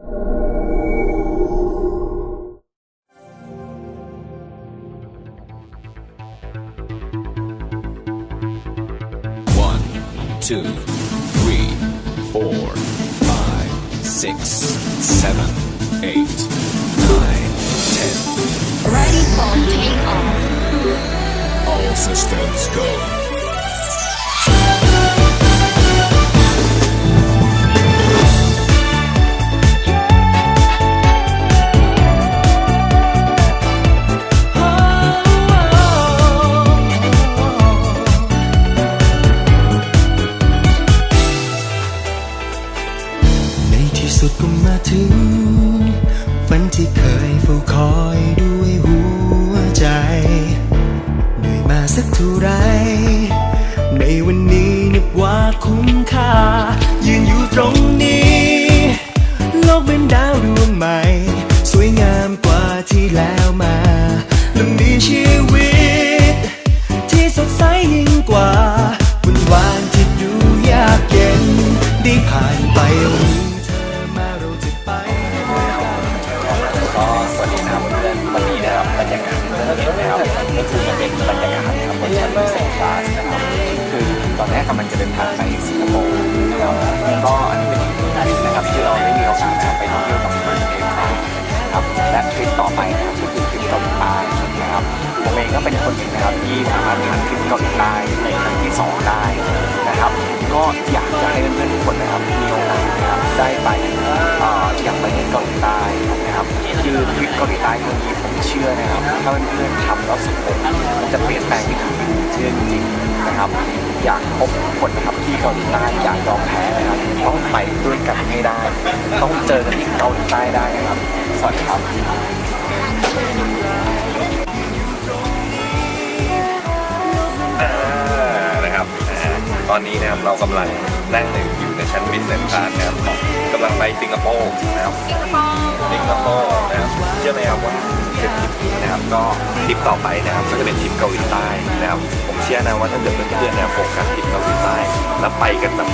One, two, three, four, five, six, seven, eight, nine, ten. Ready for takeoff. All systems go. ก็มาถึง นะครับก็คือจะเป็นบรรยากาศนะครับบนชั้นพิเศษคลาสนะครับคือตอนแรกกำลังจะเดินทางไปสิงคโปร์นะครับก็อันนี้เป็นอีกหนึ่งทริปนะครับที่เราได้มีโอกาสไปท่องเที่ยวกับเพื่อนเองครับและทริปต่อไปนะครับก็คือ เกาหลีใต้นะครับผมเองก็เป็นคนหนึ่งนะครับที่สามารถผ่านทริปเกาหลีใต้ในครั้งที่สองได้นะครับ ก็อยากจะให้เพื่อนๆทุกคนนะครับมีโอกาสนะครับได้ไปอย่างประเทศเกาหลีใต้นะครับคือทริปเกาหลีใต้ครั้งนี้ผมเชื่อนะครับถ้าเพื่อนๆทำแล้วสำเร็จมันจะเปลี่ยนแปลงที่คือเชื่อจริงๆนะครับ อยากพบคนนะครับที่เกาหลีใต้อยากยอมแพ้นะครับต้องไปด้วยกันให้ได้ ต้องเจอกันที่เกาหลีใต้ได้นะครับสวัสดีครับ ตอนนี้นะครับเรากำลังนั่งอยู่ในชั้นบินเซนทรัลนะครับกำลังไปสิงคโปร์นะครับสิงคโปร์นะครับเชื่อไหมครับว่าทริปนี้นะครับก็ทริปต่อไปนะครับก็จะเป็นทริปเกาหลีใต้นะครับ ผมเชื่อนะว่าถ้าเกิดเพื่อนๆเนี่ยโฟกัสทริปเกาหลีใต้แล้วไปกันแบบ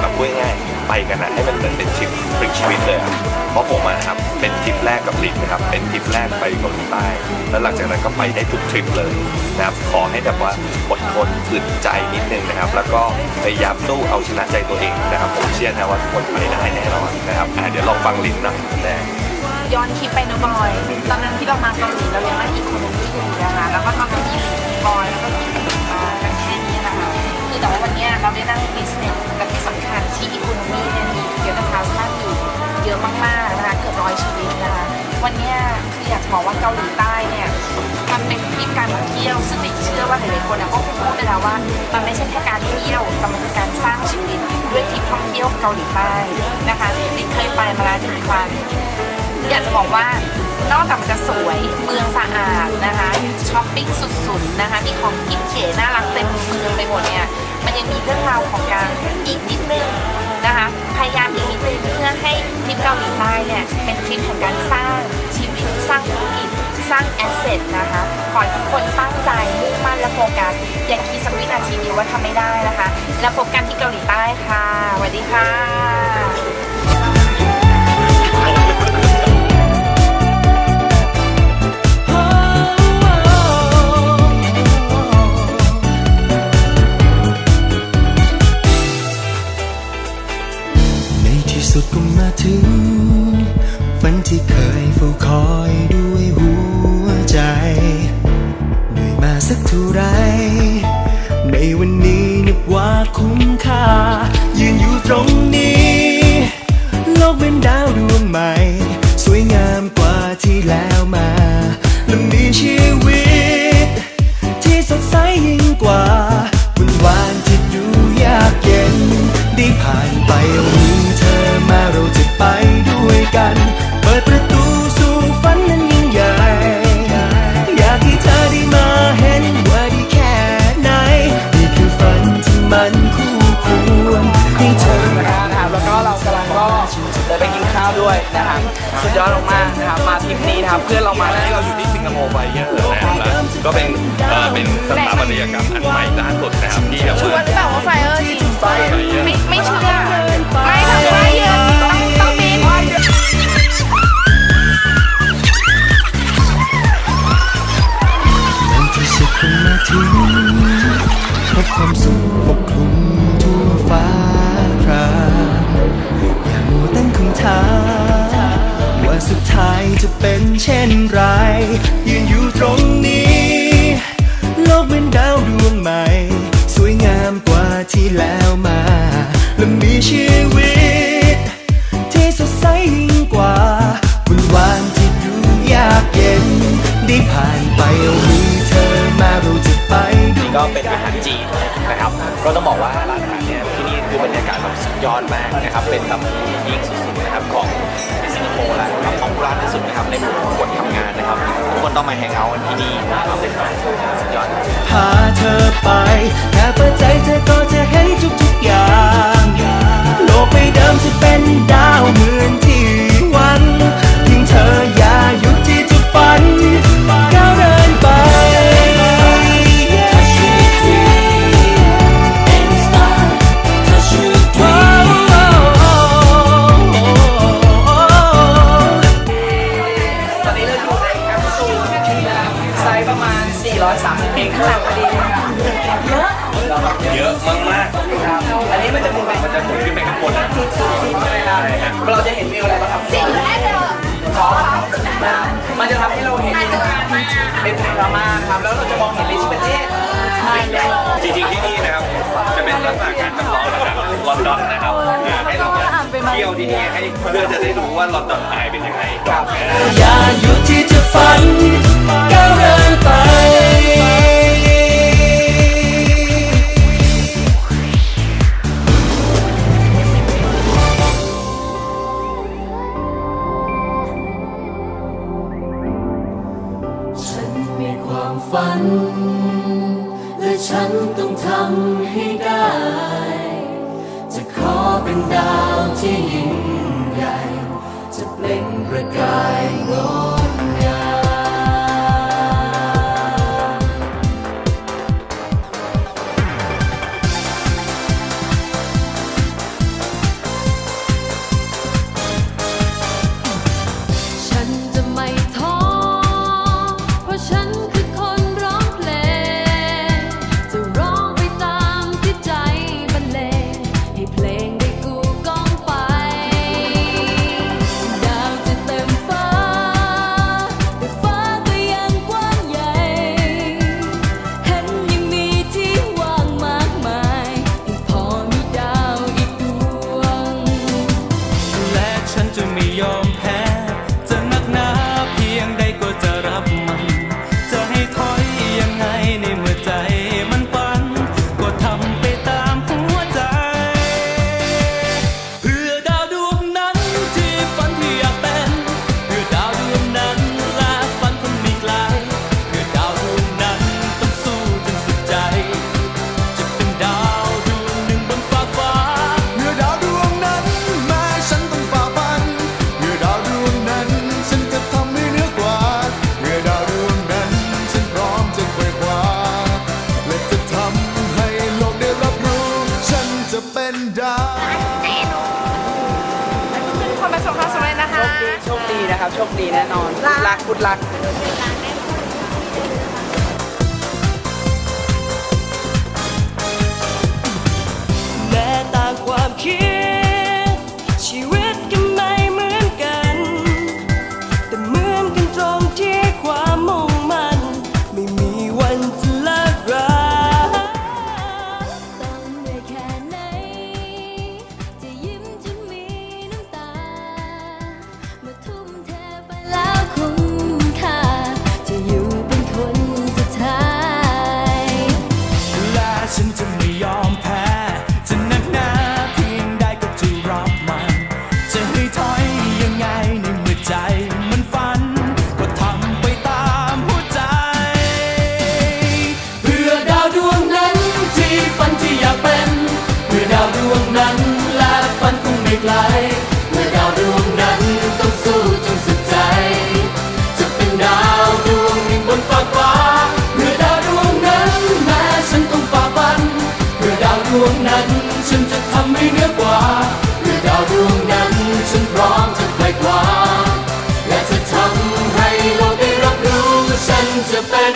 แบบง่ายๆ ไปกันนะให้มันเหมือนเป็นทริปพลิกชีวิตเลยอะเพราะผมอะนะครับเป็นทริปแรกกับลินนะครับ เป็นทริปแรกไปเกาหลีใต้แล้วหลังจากนั้นก็ไปได้ทุกทริปเลยนะครับขอให้แบบว่าอดทนอึดใจนิดนึงนะครับ แล้วก็พยายามสู้เอาชนะใจตัวเองนะครับผมเชื่อนะว่าทุกคนไปได้แน่นอนนะครับอะเดี๋ยวลองฟังลินหน่อยแน่ย้อนคลิปไปนะบอย ตอนนั้นที่เรามาเกาหลีเรายังไม่อีโคโนมี่อยู่นะคะแล้วก็ตอนนั้นที่บอยแล้วก็ คือแต่ว่าวันนี้เราได้นั่งบิสเนสและที่สำคัญที่อีโคโนมี่เนี่ยมีเกียรติคลาสนั่งอยู่เยอะมากๆนะคะเกือบร้อยชีวิตนะคะวันนี้คืออยากจะบอกว่าเกาหลีใต้เนี่ยมันเป็นทริปการท่องเที่ยวซึ่งเด็กเชื่อว่าหลายๆคนก็คงพูดไปแล้วว่า มันไม่ใช่แค่การเที่ยวแต่มันคือการสร้างชีวิตด้วยทริปท่องเที่ยวเกาหลีใต้นะคะเด็กเคยไปมาแล้วหนึ่งครั้ง อยากจะบอกว่านอกจากมันจะสวยเมืองสะอาดนะคะช้อปปิ้งสุดๆนะคะมีของกินเก๋น่ารักเต็มเมืองไปหมดเนี่ยมันยังมีเรื่องราวของการอีกนิดนึงนะคะพยายามอีกนิดนึงเพื่อให้ทริปเกาหลีใต้เนี่ยเป็นทริปของการสร้างชีวิตสร้างธุรกิจสร้างแอสเซทนะคะขอให้ทุกคนตั้งใจมุ่งมั่นและโฟกัสอย่าคิดสักวินาทีเดียวว่าทำไม่ได้นะคะ แล้วพบกันที่เกาหลีใต้ค่ะสวัสดีค่ะ สุดก็มาถึงฝันที่เคยเฝ้าคอย ด้วยนะครับสุดยอดมากนะครับมาทริปนี้นะครับเพื่อนเรามาแล้วที่เราอยู่ที่สิงคโปร์ไปเยอะเลยนะครับแล้วก็เป็นเป็นสถาปัตยกรรมอันใหม่ล่าสุดนะครับที่แบบชัวว่าร์หรือว่าไฟเออร์จริงไม่ไม่เชื่อไม่ทำไฟเยอะจริงต้องต้องบินเป็นที่พบความสุขปกคลุมุดท้ายจะเป็นเช่นไร ยืนอยู่ตรงนี้ โลกเป็นดาวดวงใหม่ สวยงามกว่าที่แล้วมา และมีชีวิต ที่สดใสยิ่งกว่าวันวานที่ดูยากเย็น ได้ผ่านไปมีเธอมาเราจะไปก็เป็นอาหารจีนนะครับ ก็ต้องบอกว่าร้านอาหารเนี่ยที่นี่คือบรรยากาศแบบสุดยอดมากนะครับ เป็นแบบยิ่งสุดๆนะครับของ ของร้านของร้านที่สุดนะครับในหมู่คนทำงานนะครับทุกคนต้องมาแฮงเอาท์กันที่นี่นะครับเป็นสุดยอดพาเธอไปแค่เปิดใจเธอก็จะเห็นทุกๆอย่าง โลกไปเดิมจะเป็นดาวเหมือนที่ วให้เราไปเที่ยวที่นี่ให้เพื่อจะได้รู้ว่าลอนดอนไอเป็นยังไงครับอย่าหยุดที่จะฝันก้าวเดินไปฉันมีความฝัน และฉันต้องทำให นะครับ โชคดีแน่นอน รักพุดรักแม้ต่างความคิด กว่า และจะทำให้โลกได้รับรู้ฉันจะเป็น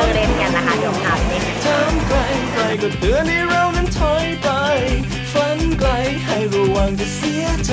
รื่องเล่นกันนะคะเดี๋ยวพาไปเล่นกันถามใครใครก็เตือนให้เรานั้นถอยไป ฝันไกลให้ระวังจะเสียใจ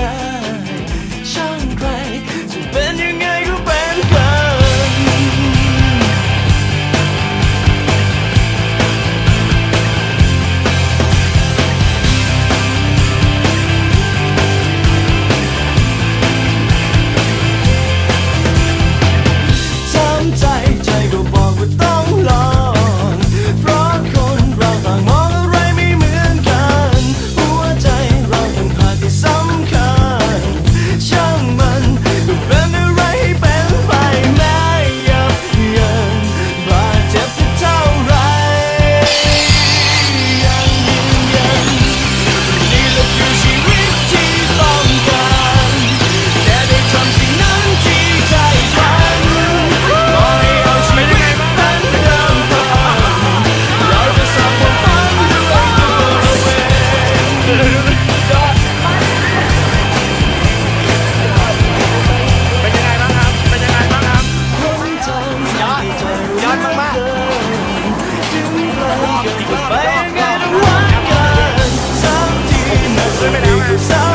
นะ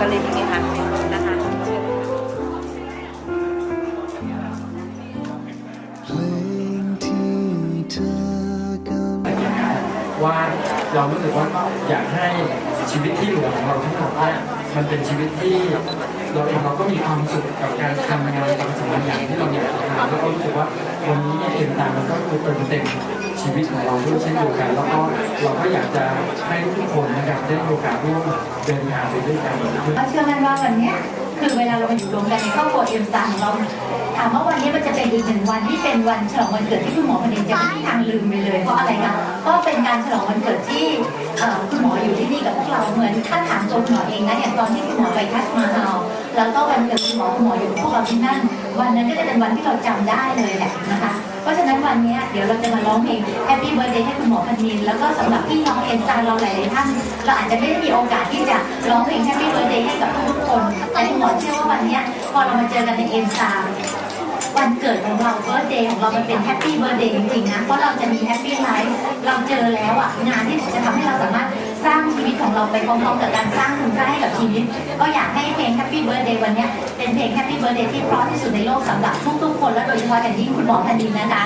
กันเลยดีไหมคะนะคะเพลงที่เธอกำลังว่าเรารู้สึกว่าอยากให้ชีวิตที่เหลือของเราทั้งหมดเนี่ยมันเป็นชีวิตที่เราเองเราก็มีความสุขกับการทำงานบางสิ่งบางอย่างที่เราอยากทำแล้วก็รู้สึกว่าวันนี้เนี่ยเอ็นตามมันก็คือเติมเต็ม ชีวิตของเราด้วยเช่นเดียวกัน แล้วก็เราก็อยากจะให้ทุกคนนะครับได้มีโอกาสร่วมเดินทางไปด้วยกันก็เชื่อมั่นว่าวันนี้คือเวลาเรามาอยู่รวมกันในครอบครัวเอ็มซาของเราถามว่าวันนี้มันจะเป็นอีกหนึ่งวันที่เป็นวันฉลองวันเกิดที่คุณหมอคนเองจะไม่มีทางลืมไปเลย เพราะอะไรคะเพราะเป็นการฉลองวันเกิดที่คุณหมออยู่ที่นี่กับพวกเราเหมือนถ้าถามตัวคุณหมอเองนะอย่างตอนที่คุณหมอไปทัชมาฮาแล้วก็วันเกิดคุณหมอคุณหมออยู่กับพวกเราที่นั่น วันนั้นก็จะเป็นวันที่เราจำได้เลยแหละนะคะ เพราะฉะนั้นวันนี้เดี๋ยวเราจะมาร้องเพลง Happy Birthday ให้คุณหมอพันนิน แล้วก็สำหรับพี่น้องเอ็นซาเราหลายๆท่านเราอาจจะไม่ได้มีโอกาสที่จะร้องเพลง Happy Birthday ให้กับทุกคน แต่คุณหมอเชื่อว่าวันนี้พอเรามาเจอกันในเอ็นซาวันเกิดของเราเบิร์เดย์ของเรามันเป็นแฮปปี้เบิร์ d เดย์จริงๆนะ เพราะเราจะมีแฮปปี้ไลฟ์เราเจอแล้วอะ งานที่จะทำให้เราสามารถ สร้างชีวิตของเราไปพร้อมๆกับการสร้างคุณค่าให้กับชีวิต ก็อยากให้เพลงแฮปปี้เบิร์ d เดย์วันนี้เป็นเพลงแฮปปี้เบิร์ d เดย์ที่เพราะที่สุดในโลกสำหรับทุกๆคนและโดยเฉพาะอย่างยิ่งคุณหมอพันดินนะคะ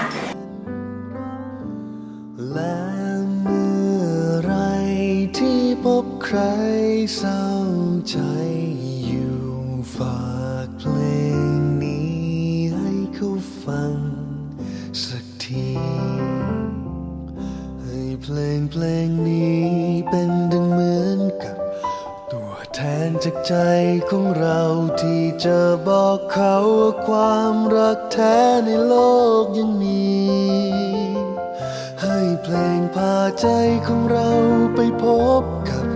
และเมื่อไรที่พบใครเศร้าใจอยู่ฝากเพลงนี้ให้เขาฟังสักที ให้เพลงเพลงนี้เป็น นจากใจของเราที่จะบอกเขาว่าความรักแท้ในโลกยังมี ให้เพลงพาใจของเราไปพบกับ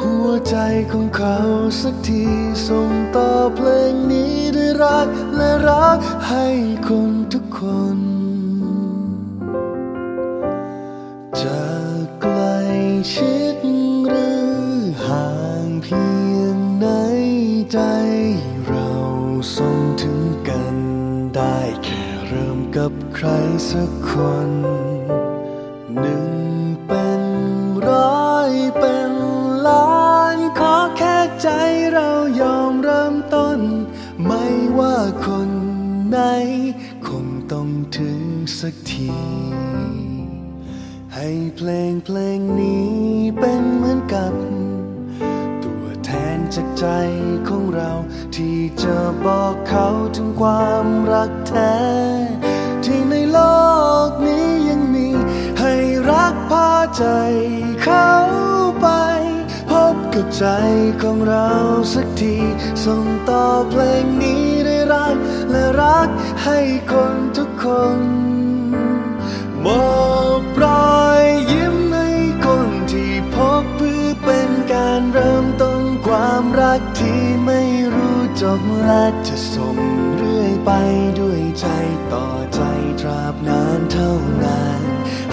หัวใจของเขาสักทีส่งต่อเพลงนี้ด้วยรักและรักให้คนทุกคน คนหนึ่งเป็นร้อยเป็นล้านขอแค่ใจเรายอมเริ่มต้น ไม่ว่าคนไหน คงต้องถึงสักที ให้เพลงเพลงนี้เป็นเหมือนกับ ตัวแทนจากใจของเราที่จะบอกเขาถึงความรักแท้ ที่ในโลกนี้ยังมี ให้รักพาใจเขาไป พบกับใจของเราสักที ส่งต่อเพลงนี้ได้รัก และรักให้คนทุกคนมอบรอยยิ้มให้คนที่พบเพื่อเป็นการเริ่มต้นความรักที่ไม่รู้จบและจะส่ง ไปด้วยใจต่อใจตราบนานเท่านาน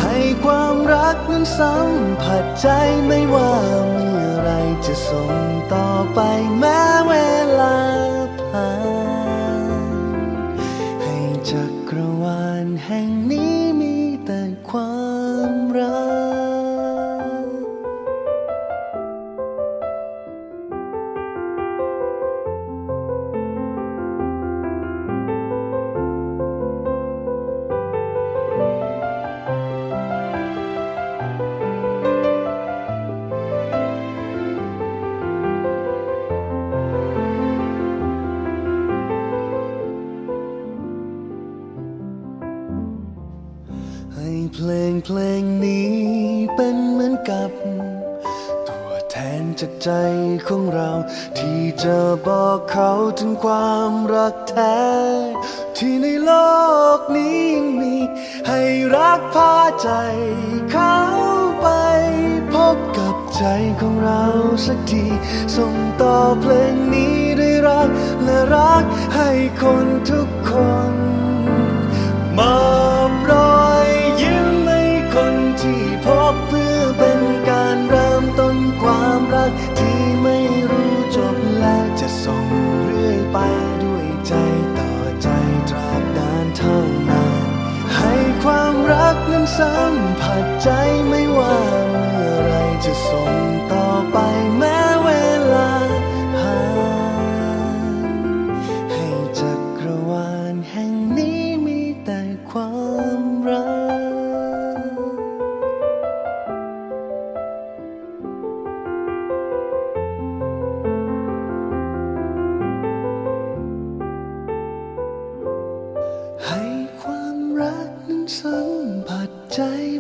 ให้ความรักนั้นสัมผัสใจไม่ว่าเมื่อไรจะส่งต่อไปแม้เวลาผ่านให้จักรวาลแห่ง เพลงนี้เป็นเหมือนกับ ตัวแทนจากใจของเรา ที่จะบอกเขาถึงความรักแท้ ที่ในโลกนี้ยังมี ให้รักพาใจเขาไป พบกับใจของเราสักที ส่งต่อเพลงนี้ด้วยรักและรักให้คนทุกคน สัมผัสใจไม่ว่าเมื่อไรจะส่งต่อไปแม้เวลาผ่านให้จักรวาลแห่งนี้มีแต่ความรัก ให้ความรักนั้นสัมผัส ใจ